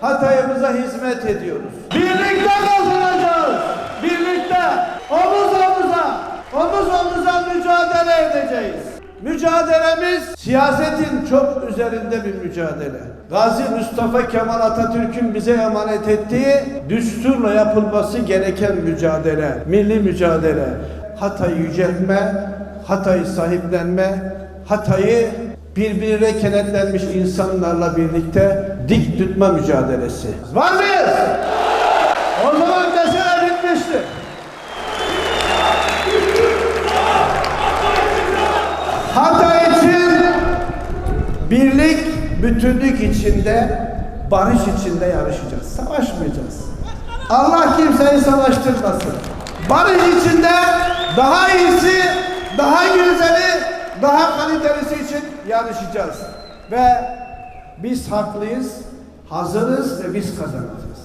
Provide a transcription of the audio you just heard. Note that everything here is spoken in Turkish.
Hatay'ımıza hizmet ediyoruz. Birlikte kazanacağız. Birlikte. Omuz omuza. Omuz omuza mücadele edeceğiz. Mücadelemiz siyasetin çok üzerinde bir mücadele. Gazi Mustafa Kemal Atatürk'ün bize emanet ettiği düsturla yapılması gereken mücadele, milli mücadele. Hatay'ı yüceltme, Hatay'ı sahiplenme, Hatay'ı birbirine kenetlenmiş insanlarla birlikte dik tutma mücadelesi. Var mıyız? O zaman mesele bitmiştir. Hatay için birlik, bütünlük içinde, barış içinde yarışacağız. Savaşmayacağız. Allah kimseyi savaştırmasın. Barış içinde daha iyisi, daha güzeli, daha kalitelisi yarışacağız. Ve biz haklıyız, hazırız ve biz kazanacağız.